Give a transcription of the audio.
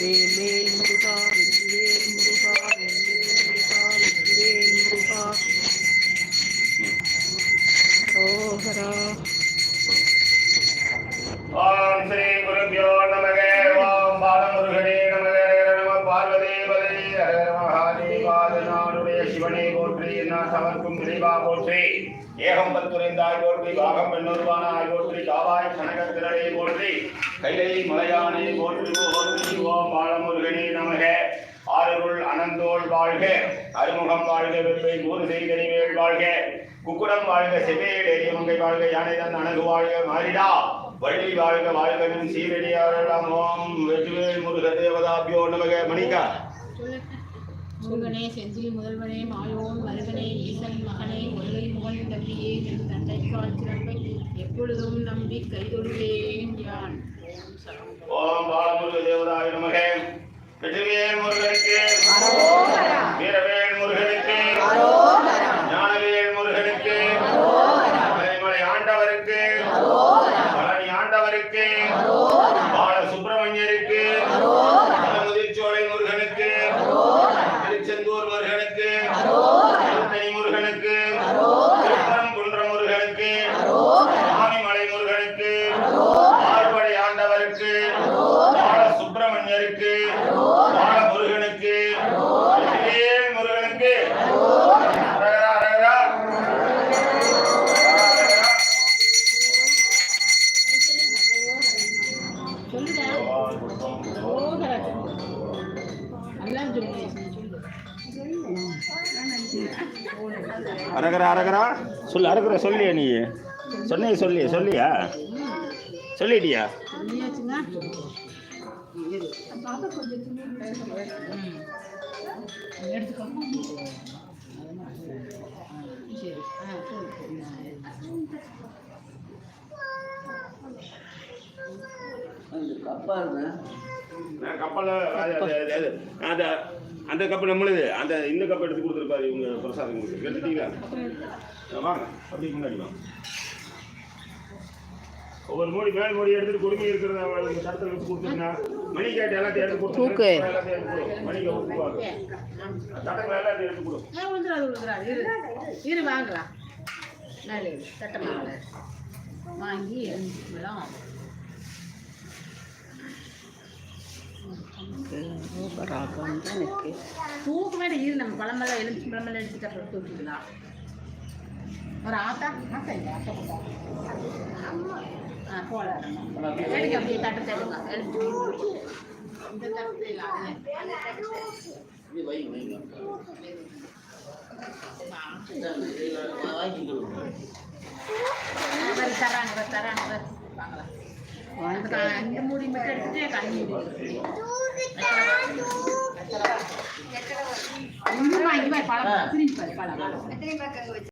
வேல் வேல் முருகா வேல் முருகா வேல் முருகா வேல் முருகா ரோகரா மகாதேவாதனாருடைய போற்றி நான் சமர்க்கும் இறைவா போற்றி. ஏகம் பத்துரைந்தாய் போற்றி பாகம் பெண்ணொருவானாய் போற்றி காவாய் கனகத்திரளை போற்றி. கைலை மலையானை போற்றி போற்றி ஓம் பாலமுருகனே நமக. ஆறுருள் அனந்தோள் வாழ்க அறுமுகம் வாழ்க வெப்பை மூறு செய்தறிவேள் வாழ்க. குக்குடம் வாழ்க செவ்வேல் எரியமங்கை வாழ்க யானை தன் அணகு வாழ்க மாறிடா. வள்ளி வாழ்க வாழ்கனும் சீரடியாரெல்லாம் ஓம் வெற்றிவேல் முருக தேவதாபியோ நம மணிகா முருகனே செந்தில் முதல்வனே மாயோன் மருகனே ஈசன் மகனே ஒருவை முகன் தம்பியே என் தந்தைக்கால் சிறப்பை எப்பொழுதும் நம்பி கைதொழுவேன் யான். ஓம் பாலமுருக தேவதாய நமக. வெற்றிவேல் முருகனுக்கு. வீரவேல் முருகனுக்கு. ஞானவேல் முருகனுக்கு. மலைமலை ஆண்டவருக்கு. பழனி ஆண்டவருக்கு. பால சுப்பிரமணியருக்கு முதிர்ச்சோலை முருகனுக்கு திருச்செந்தூர் முருகனுக்கு திருத்தணி முருகனுக்கு அரகரா அரகரா? சொல்லு அரகரா சொல்லியா நீ? சொன்னிய சொல்லியா சொல்லியா? சொல்லிட்டியா? சொல்லு கப்பல் அந்த அந்த கப்பல் நம்மளுது. அந்த இந்த கப்பல் எடுத்து கொடுத்துருப்பாரு இவங்க பிரசாதம் உங்களுக்கு எடுத்துட்டீங்களா வாங்க. அப்படி முன்னாடி வாங்க. ஒவ்வொரு மூடி மேல் மூடி எடுத்துட்டு கொடுமை இருக்கிறத அவங்க சடத்தில் வச்சு கொடுத்துருந்தா மணி கேட்டு எல்லாத்தையும் எடுத்து கொடுத்து தூக்கு. எல்லாத்தையும் எடுத்து. மணிக்கு கொடுப்பாங்க சட்டத்தில் எல்லாத்தையும் எடுத்து கொடு. ஏன் விழுந்துடாது விழுந்துடாது இரு. இரு வாங்கலாம். மேலே. வாங்கி எல்லாம். ரோகராகம் தான் இருக்கு தூக்கு மேலே இரு நம்ம பழமெல்லாம் எலுமிச்சு பழமெல்லாம் எடுத்து அப்புறம் தூக்கிக்கலாம் ஒரு ஆத்தா ஆத்தா இல்லை ஆத்தா ஆ போகலாம் எடுக்க அப்படியே இந்த இல்லை அது தராங்க தராங்க அந்த மூடி மட்டும் எடுத்துட்டு கண்ணி இன்னும் வாங்கி பாரு? பழம் திரும்பி பாரு? பழம்